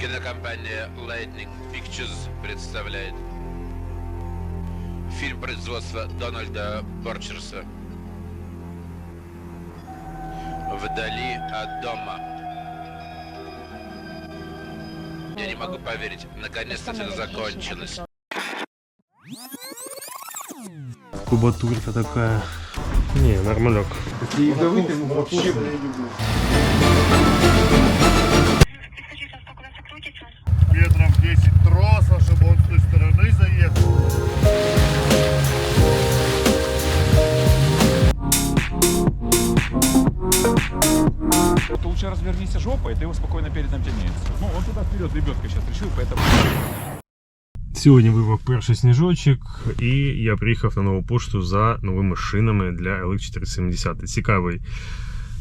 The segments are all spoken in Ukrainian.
Кинокомпания Lightning Pictures представляет фильм производства Дональда Борчерса «Вдали от дома». Я не могу поверить, наконец-то все закончилось. Кубатурка такая. Не, нормалек. Ядовитим вообще, лучше развернись жопой, и ты его спокойно перед ним тянется. Ну, он туда вперед ребенка сейчас решил, поэтому... Сьогодні випав перший сніжочок, і я приїхав на нову пошту за новими шинами для LX470. Цікавий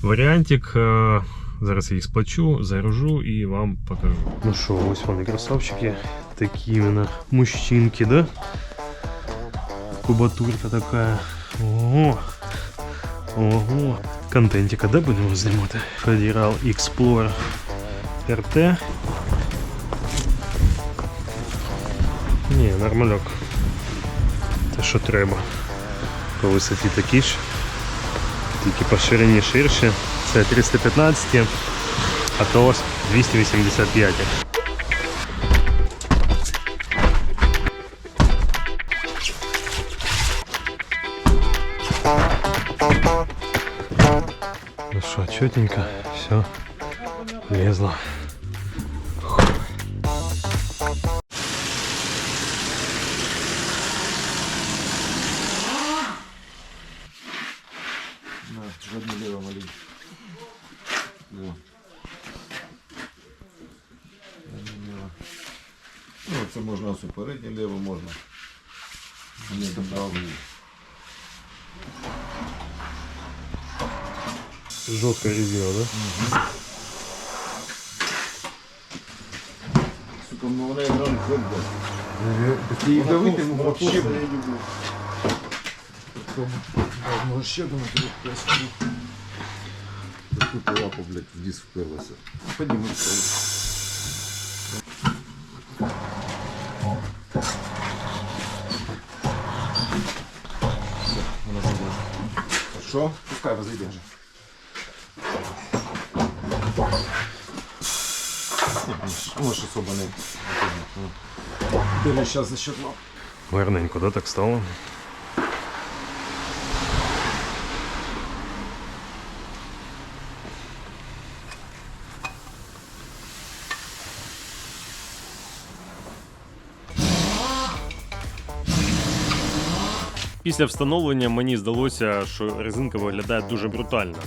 варіантик. Е, Зараз я їх сплачу, загружу і вам покажу. Ну що, ось вони красавчики. Такі іменно мужчинки, да? Кубатурка така. Ого. Ого. Контентика, да, будемо знімати? Federal Explorer RT. Ні, нормальок. Те, що треба. По висоті такі ж. Тільки по ширині ширше. Це 315, а то 285. Ну що, чотенько, все, влезло. Жодне ліво валій. Во. Жодне ліво. Ну, це можна ось переднє ліво можна. А не до Жесткая резина, да? Сука, ну вона одразу зробила. Такий ядовитим вообще, блядь, Може ще думати, як Тут лапа, блядь, в диск вперлася. Піднімуться. Вона забула. Що? Пускай розійде вже. Може особо не. Бери зараз за лап. Гарненько, да, так стало? Після встановлення мені здалося, що резинка виглядає дуже брутально.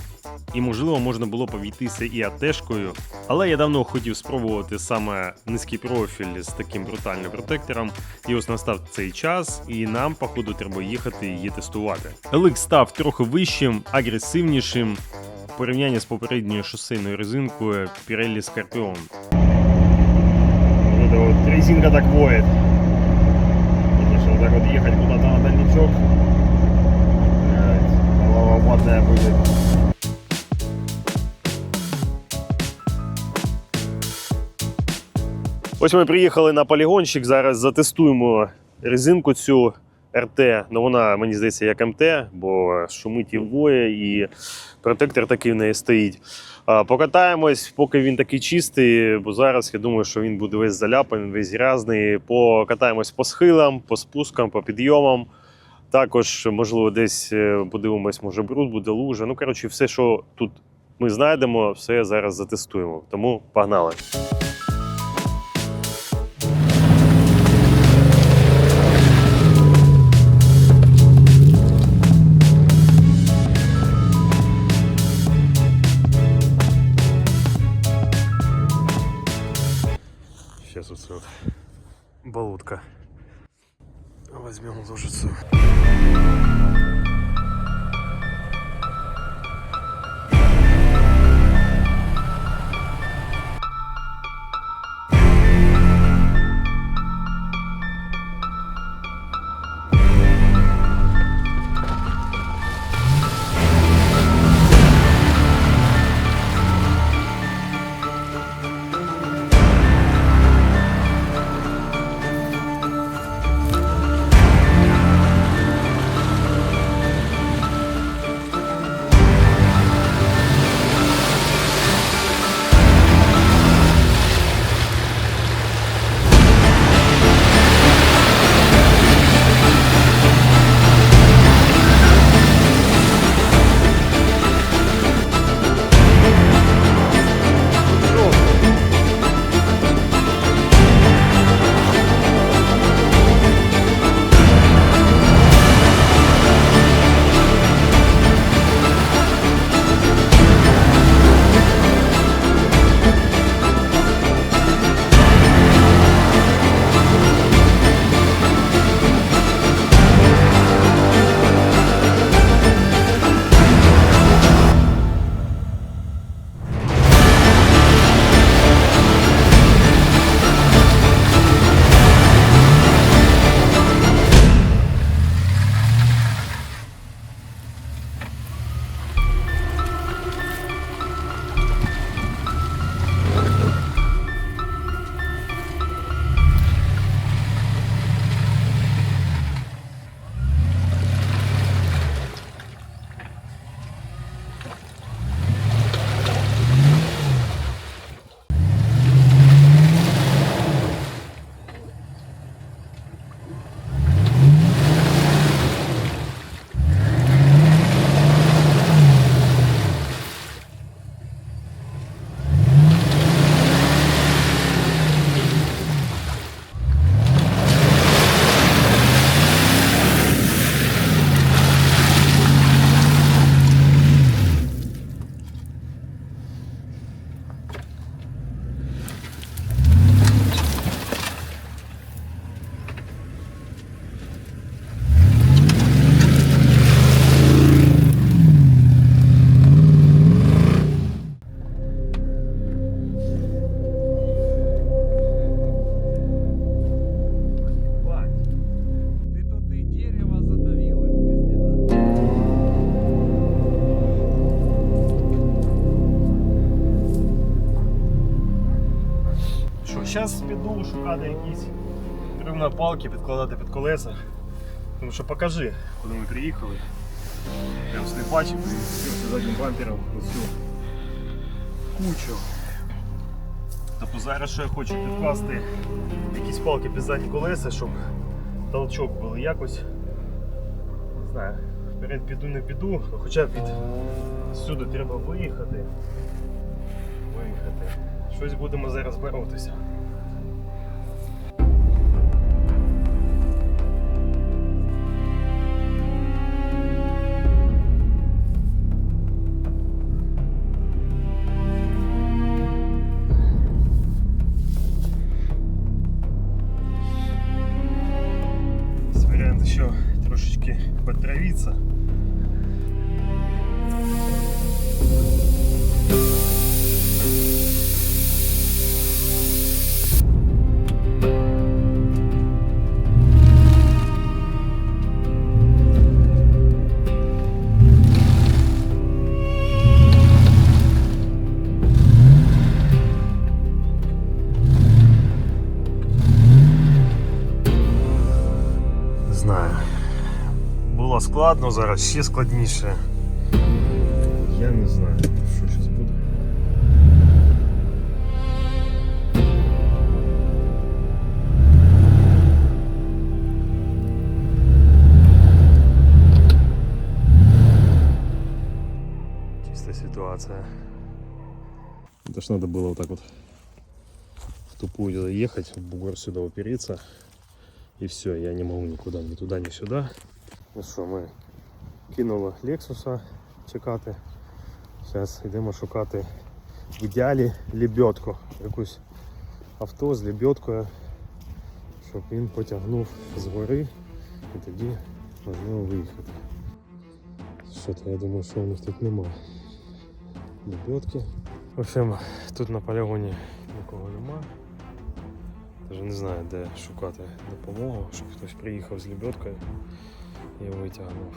І можливо можна було повійтися і атешкою, але я давно хотів спробувати саме низький профіль з таким брутальним протектором. І ось настав цей час, і нам, походу, треба їхати її тестувати. LX став трохи вищим, агресивнішим в порівнянні з попередньою шосейною резинкою Pirelli Scorpion. Вот вот резинка так воет. Конечно, так вот ехать куда-то на дальничок. Голова ватная будет. Ось ми приїхали на полігончик. Зараз затестуємо резинку цю РТ. Ну вона, мені здається, як МТ, бо шумить і воє, і протектор такий в неї стоїть. Покатаємось, поки він такий чистий, бо зараз я думаю, що він буде весь заляпаний, весь грязний. Покатаємось по схилам, по спускам, по підйомам. Також, можливо, десь е, подивимось, може бруд буде лужа. Ну, коротше, все, що тут ми знайдемо, все зараз затестуємо. Тому погнали. Зараз піду шукати якісь бревна палки, підкладати під колеса. Тому що покажи, куди ми приїхали. Ось не бачив, і заднім бампером оцю кучу. Тобто зараз ще я хочу підкласти якісь палки під задні колеса, щоб толчок був якось. Не знаю, вперед піду, не піду, ну, хоча від сюди треба виїхати. Виїхати. Щось будемо зараз боротися. складно, зараз ще складніше. Я не знаю, що зараз буде. Чистая ситуация. Это ж надо было вот так вот в тупую заехать, в бугор сюда упереться. І все, я не можу нікуди, ні туди, ні сюди. Ну що, ми кинули Лексуса чекати. Зараз йдемо шукати в ідеалі лебедку. Якусь авто з лебедкою, щоб він потягнув з гори і тоді можливо виїхати. Що то я думаю, що у них тут нема. Лебедки. В общем, тут на полігоні нікого нема. Даже не знаю, де шукати допомогу, щоб хтось приїхав з лебедкою і витягнув.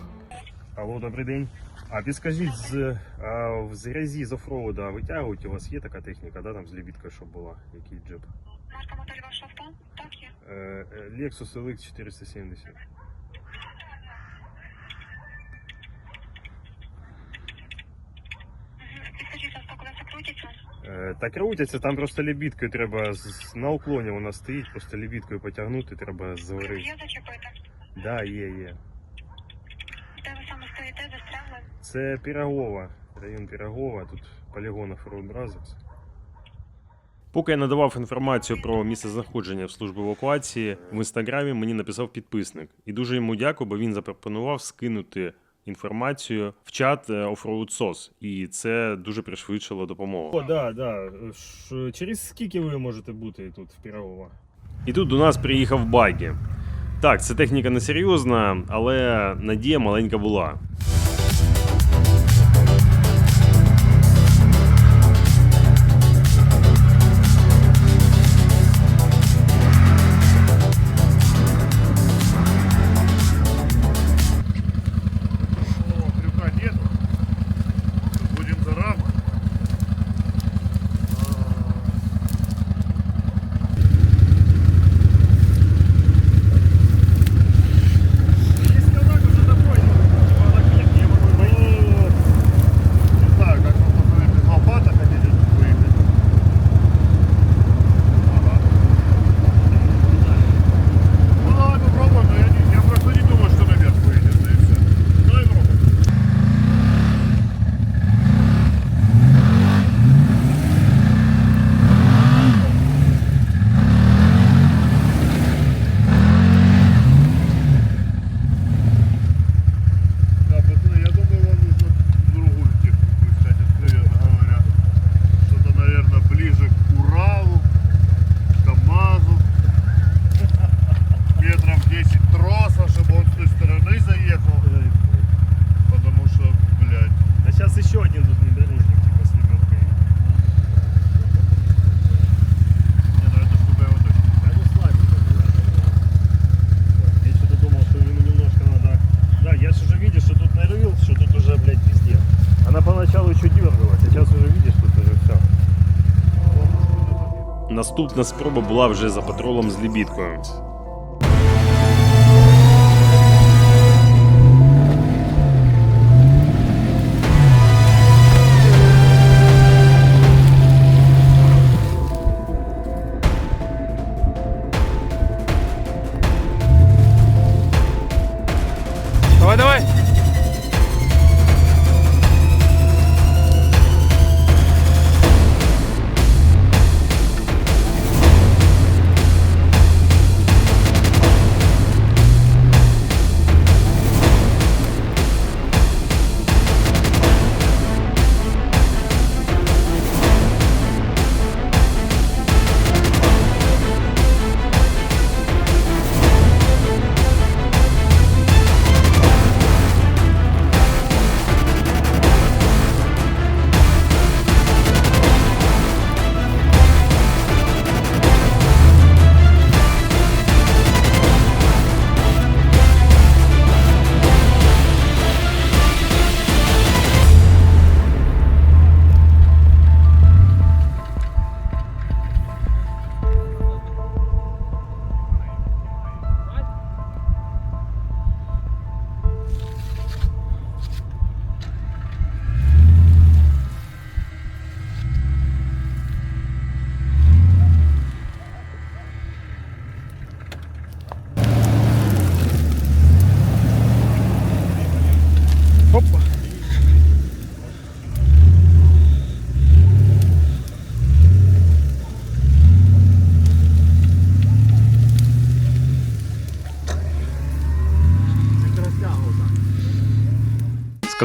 Алло, добрий день. А підскажіть, з, а, в зрязі з офроуда витягують, у вас є така техніка, да, там з лебідкою, щоб була, який джип? Марка модель вашого авто? Так, є. Е, е, Lexus LX 470. Підскажіть, авто колеса крутяться? Е, так крутяться, там просто лебідкою треба, з- на уклоні вона стоїть, просто лебідкою потягнути треба з. Є зачепити? Да, є, є. Де ви саме стоїте, застрягли? Це Пірогова, район Пірогова, тут полігон Offroad Поки я надавав інформацію про місце знаходження в службі евакуації, в інстаграмі мені написав підписник. І дуже йому дякую, бо він запропонував скинути інформацію в чат е, Offroad І це дуже пришвидшило допомогу. О, да, да. Через скільки ви можете бути тут в Пірогова? І тут до нас приїхав багі. Так, це техніка не серйозна, але надія маленька була. Наступна спроба була вже за патролом з лібідкою.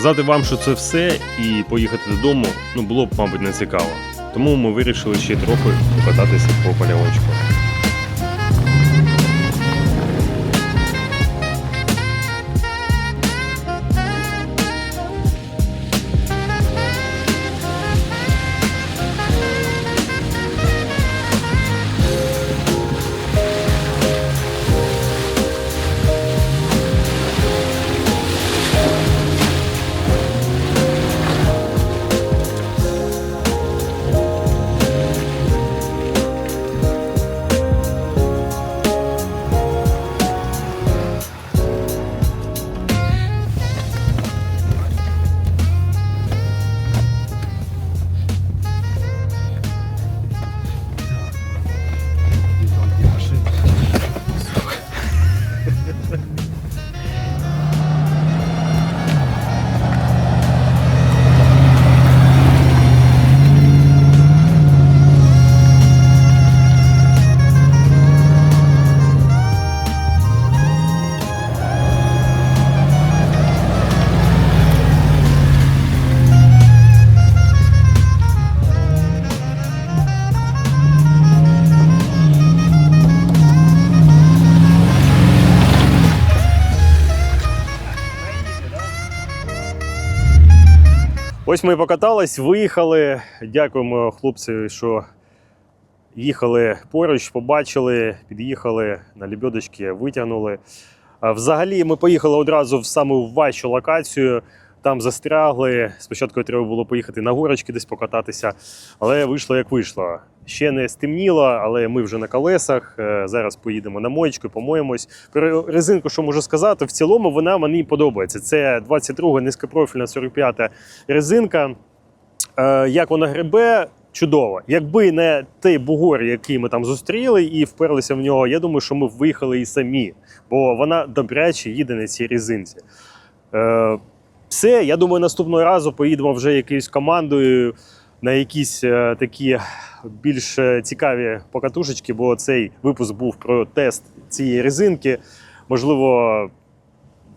Сказати вам, що це все, і поїхати додому ну було б, мабуть, не цікаво. Тому ми вирішили ще трохи покататися по полявочку. Ось ми покатались, виїхали. Дякуємо хлопцеві, що їхали поруч, побачили, під'їхали на лебедочки, витягнули. Взагалі, ми поїхали одразу в саму важчу локацію. Там застрягли. Спочатку треба було поїхати на горочки десь покататися, але вийшло як вийшло. Ще не стемніло, але ми вже на колесах. Е, Зараз поїдемо на моєчку, помоємось. Про резинку, що можу сказати, в цілому вона мені подобається. Це 22 низькопрофільна 45-та резинка. Е, Як вона гребе, чудово. Якби не той бугор, який ми там зустріли і вперлися в нього, я думаю, що ми виїхали і самі, бо вона добряче їде на цій резинці. Все, я думаю, наступного разу поїдемо вже якоюсь командою на якісь е, такі більш е, цікаві покатушечки, бо цей випуск був про тест цієї резинки. Можливо,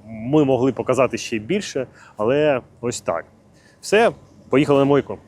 ми могли показати ще більше, але ось так. Все, поїхали на мойку.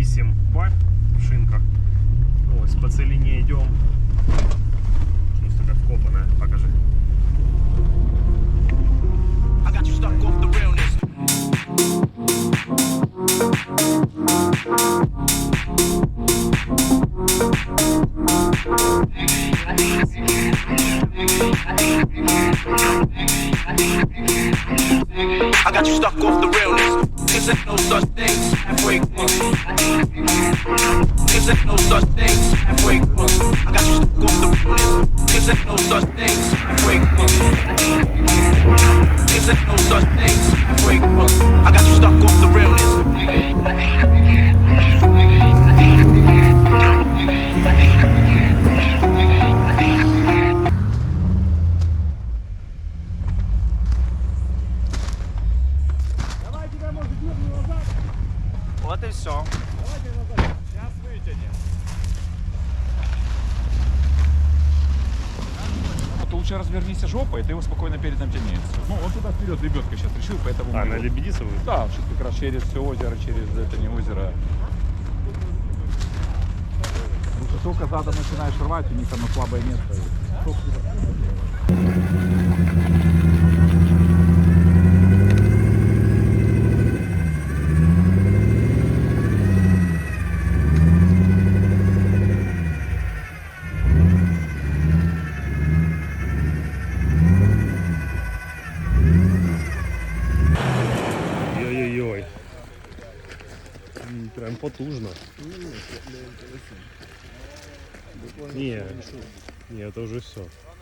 1,8 бар в шинках. Ось, по целине идем. Как вкопанная. Покажи. I got you stuck off the realness. Cause ain't no such thing ain't no спокойно перед ним тянется. Ну, он туда вперед лебедкой сейчас решил, поэтому... А, мы на его- Лебедисовую? Да, сейчас как раз через все озеро, через это не озеро. Лучше только задом начинаешь рвать, у них оно слабое место. Потужно. Не, не, это уже все. Все.